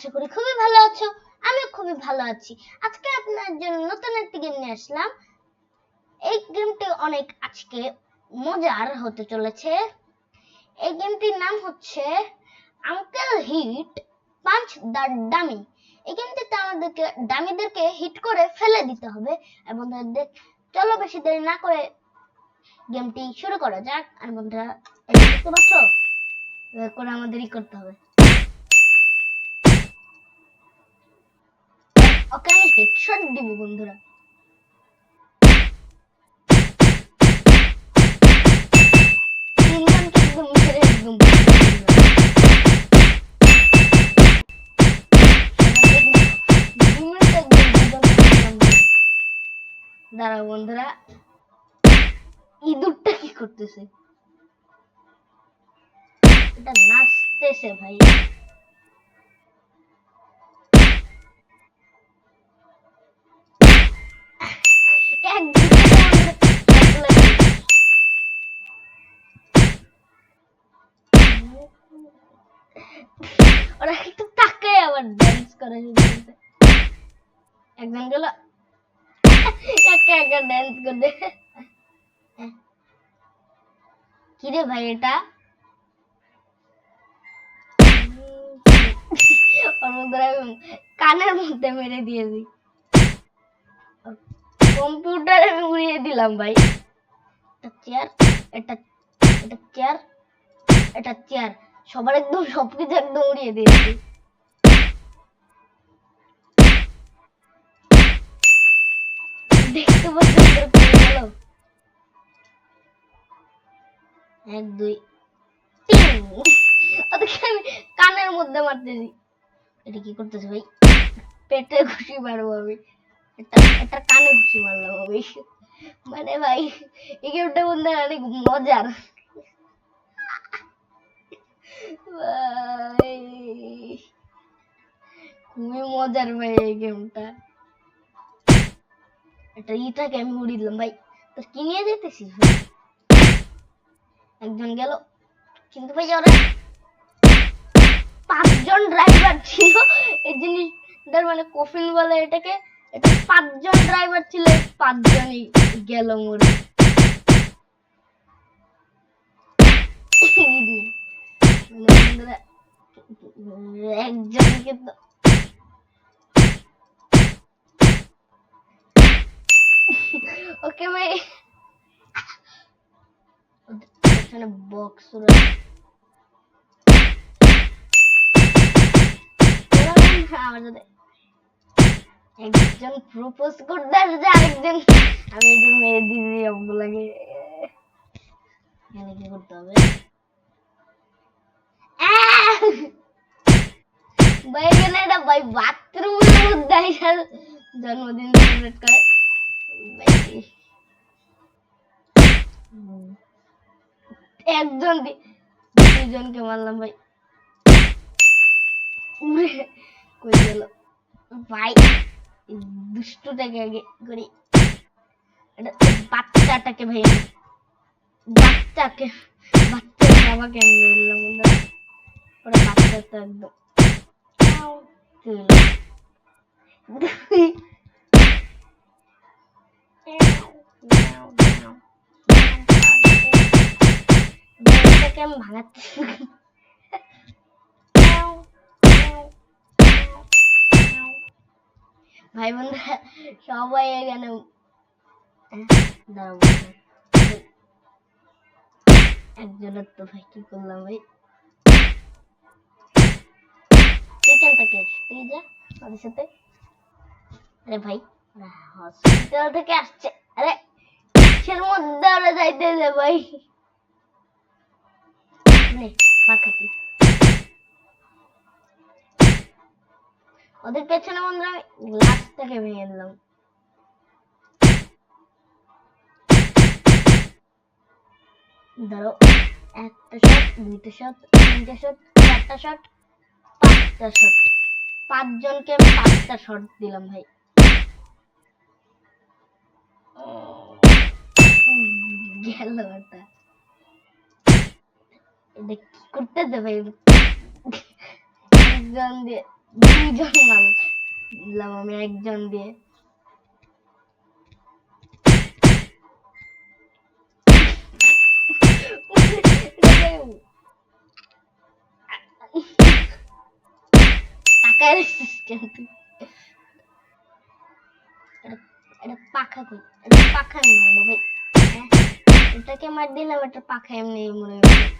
আশা করি খুবই ভালো আছো। আমিও খুবই ভালো আছি। আজকে আপনার জন্য নতুন একটি গেম নিয়ে আসলাম। এই গেমটি অনেক আজকে মজার হতে চলেছে। এই গেমটির নাম হচ্ছে uncle hit punch the dummy এই গেমটিতে আমাদেরকে ডামিদেরকে হিট করে ফেলে দিতে হবে এবং তাদের চলো বেশি দেরি না করে গেমটি শুরু করা যাক। আর বন্ধুরা দেখতে পাচ্ছ? করে আমাদেরই করতে হবে। ওকে আমি হেডশট দিব বন্ধুরা। দাঁড়াও বন্ধুরা ইঁদুরটা কি করতেছে? এটা নাচতেছে ভাই। একজন গেল একা একা ডান্স করে কিরে ভাই এটা? কানের মধ্যে মেরে দিয়েছি। কম্পিউটার আমি উড়িয়ে দিলাম ভাই। এটা চেয়ার এটা এটা চেয়ার এটা চেয়ার সবার একদম সবকিছু একদম উড়িয়ে দিয়েছি। কানের মধ্যে মারতেছি এটা কি করতেছে ভাই পেটে ঘুষি মারবো আমি এটা কানে ঘুষি মারলাম আমি মানে ভাই এই গেমটা বলতে অনেক মজার খুবই মজার ভাই এই গেমটা ইটাকে আমি উড়িয়ে দিলাম, ভাই। তোর কি নিয়ে যেতেছিস একজন গেল। কিন্তু ভাই ওরা পাঁচজন ড্রাইভার ছিল। এই জিনিসটার মানে কফিন বলে এটাকে, এটা পাঁচজন ড্রাইভার ছিল পাঁচজনই গেল মরে মানে একজনকে তো ওকে ভাই এখানে বক্স আমার সাথে একজন প্রপোজ করতে আসছে আরেকজন আমি একজন মেরে দিদি সবগুলাকে এখানে কি করতে হবে আহ! ভাই এখানে একটা ভাই বাথরুমের মধ্যে আইসার জন্মদিন সেলিব্রেট করে একজন দুজনকে মারলাম ভাই উড়ে কই গেল ভাই দুষ্টটাকে আগে করি এটা বাচ্চাটাকে ভাই বাচ্চাকে বাচ্চার বাবাকে আমি মেরলাম। ওরা বাচ্চা তো একদম আউ, চলে গেল। এটাকে আমি ভাঙাচ্ছি। ভাই বন্ধুরা সবাই এখানে। একজনের তো ভাই কি করলাম ভাই তুই কেন থেকে তুই যা, ওদের সাথে আরে ভাই হসপিটাল থেকে আসছে আরে, কিসের মধ্যে ওরা যাইতেছে ভাই নে মার ওদের পেছনে বন্ধুরা গ্লাসটাকে ভেঙে দিলাম। ধরো একটা শট দুইটা শট তিনটা শট চারটা শট পাঁচটা শট পাঁচজনকে আমি পাঁচটা শট দিলাম ভাই। গেল এটা কি করতেছে ভাই? একজন দিয়ে একজন দিয়ে। পাখা পাখা ভাই। হ্যাঁ? এটাকে মার দিলাম এটা পাখা এমনি মনে হয়।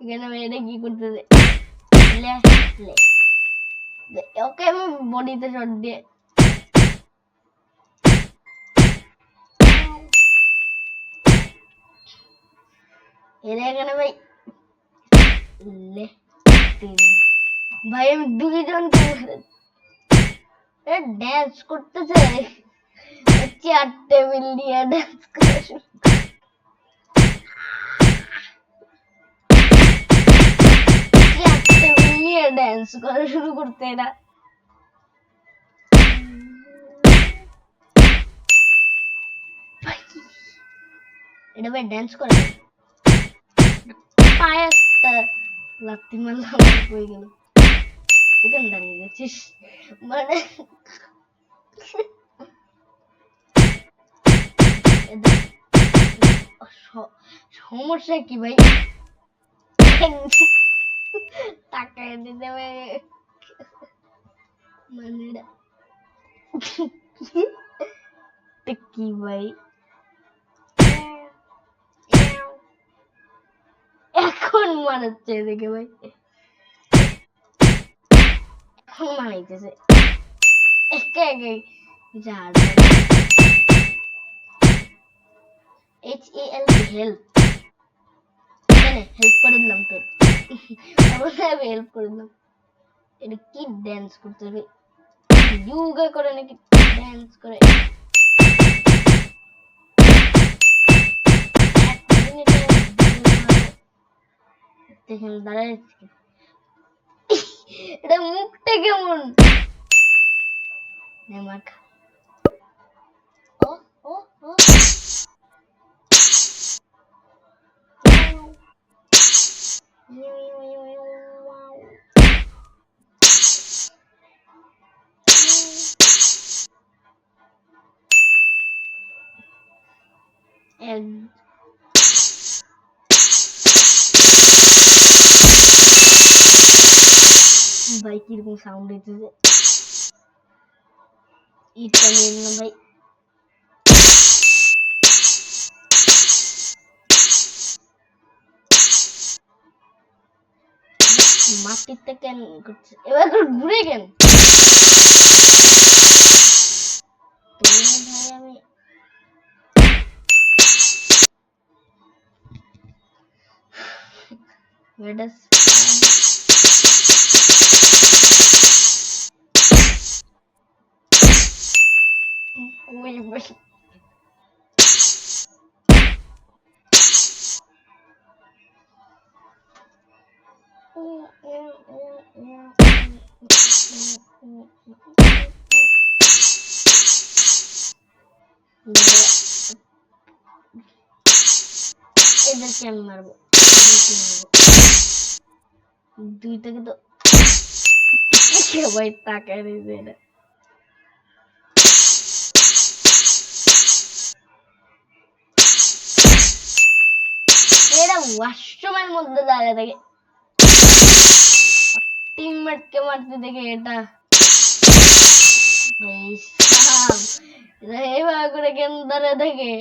এখানে মেয়েটা কি করতেছে লে লে দে, ওকে আমি বডিতে শট দিয়ে এরা এখানে ভাই লে তিন ভাই আমি দুইজনকে ড্যান্স করতেছে চেয়ার টেবিল নিয়ে ড্যান্স করে নিয়ে ড্যান্স করা শুরু করতে এরা। এটা ভাই ড্যান্স করে। পায়ে লাত্তি মারলাম হয়ে গেল। এখানে দাঁড়িয়ে গেছিস। মানে সমস্যা কি ভাই? টাকা এনে দেবে মানে এটা- এটা কি ভাই এখন মানাচ্ছে এদিকে ভাই এখন মানাইতেছে একে একে ঝাড় এইচ এ এল হেল্প এনে হেল্প করে দিলাম তোর অবশ্যই আমি হেল্প করে দিলাম এটা কি ড্যান্স করতে হবে? যোগা করে নাকি ড্যান্স করে? দেখেন, দাঁড়ায় এটা মুখটা কেমন। ও ও ও। You, you, you, you, wow. এক ভাই কীরকম সাউন্ড হইতেছে ইটটা নিয়ে মাটিতে কেন করছে। এবার ঘুরে কেন Let us এটা এরা। ওয়াশরুমের মধ্যে দাঁড়িয়ে থাকে। টিমমেট কে মারতে দেখে এটা এইভাবে করে কেন দাঁড়িয়ে থাকে।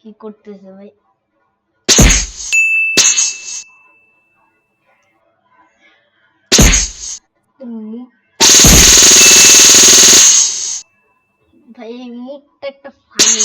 কি করতেছে ভাই? ভাই এই মুখটা একটা ফানি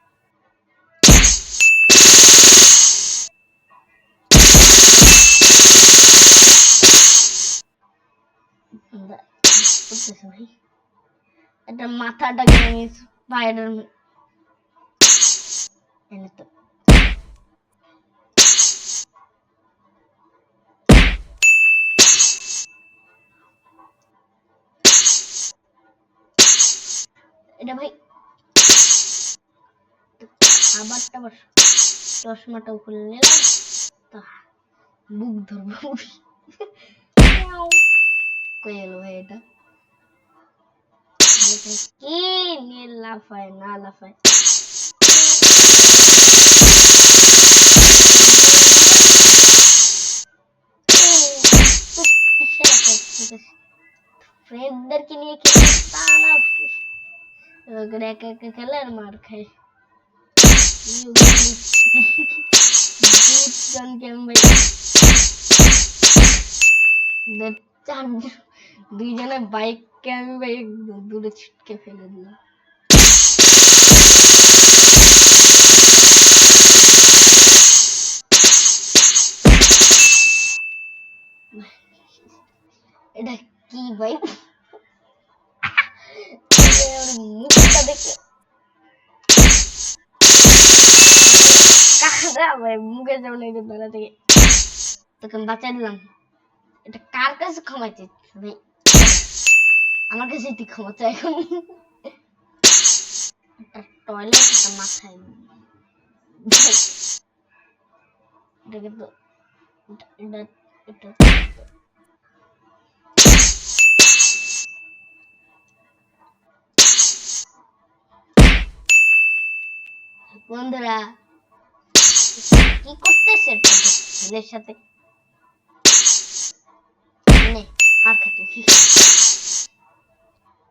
করতেছে ভাই এটা মাথাটা ভেঙে স্পাইডার এনে তো এটা ভাই আবার টাবার চশমাটাও খুলে নিলাম তা বুক ধরবো কই গেল ভাই এটা এটা কি নিয়ে লাফায় না লাফায় ফ্রেন্ডদেরকে নিয়ে খেলে তা না ওগুলো একা একা খেলে আর মার খায় জনকে আমি ভাই দে- চার দুইজনে আমি ভাই দূরে ছিটকে ফেলে দিলাম এটা কি ভাই? মুখটা দেখে কাকা ভাই, মুখে যেমন এই বেলা থেকে। বাঁচাই দিলাম। এটা কার কাছে ক্ষমা চাইছিস ভাই? আমার কাছে তুই ক্ষমা এখন টয়লেট একটা মাথায়। এটা বন্ধুরা, কি করতেছে ছেলের সাথে? আর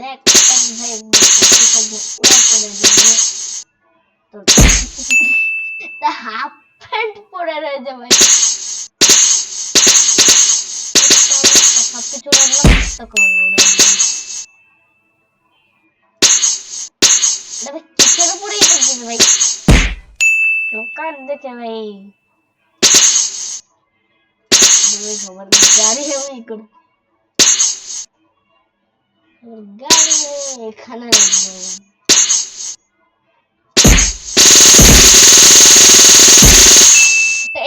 ল্যাপটপ ভাই একদম উড়া করে দিবে তো হাফ প্যান্ট পরে রয়েছে ভাই সবকিছু উড়ালাম তখন ভাই কিসের উপরেই করতেছে ভাই দোকান দেখে ভাই সবার গাড়ি আমি কর গাড়ি এখানে রাখব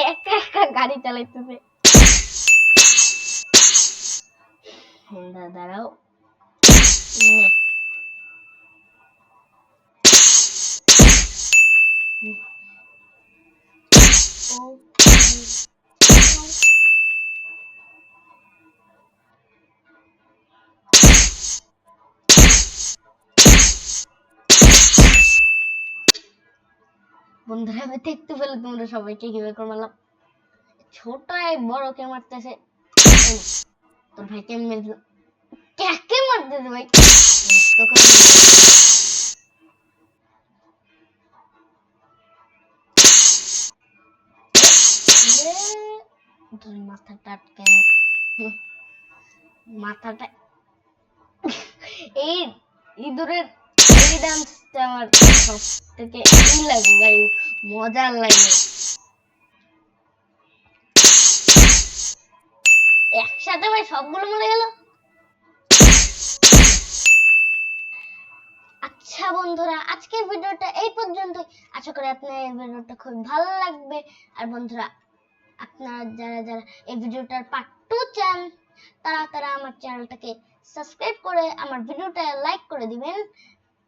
একা গাড়ি চালাইতেছে দাঁড়াও নে। বন্ধুরা আমি দেখতে পেলে তোমরা সবাইকে কীভাবে করে মারলাম। ছোট এক বড়কে মারতেছে? এই নে, তোর ভাইকে আমি মেরে দিলাম কাকে মারতেছে ভাই? তোকে মাথাটা আটকে মাথাটা এই ইঁদুরের এই ডান্সটা আমার সব থেকে ই লাগে, ভাই। মজার লাগে। একসাথে, ভাই, সবগুলো মরে গেল? আচ্ছা বন্ধুরা, আজকের ভিডিওটা এই পর্যন্ত আশা করি আপনার এই ভিডিওটা খুব ভালো লাগবে। আর বন্ধুরা, আপনারা যারা যারা এই ভিডিওটার পার্ট টু চান, তারা তারা আমার চ্যানেলটাকে সাবস্ক্রাইব করে আমার ভিডিওটা লাইক করে দিবেন।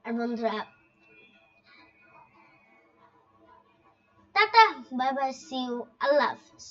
আর বন্ধুরা tata bye bye see you Allah Hafiz.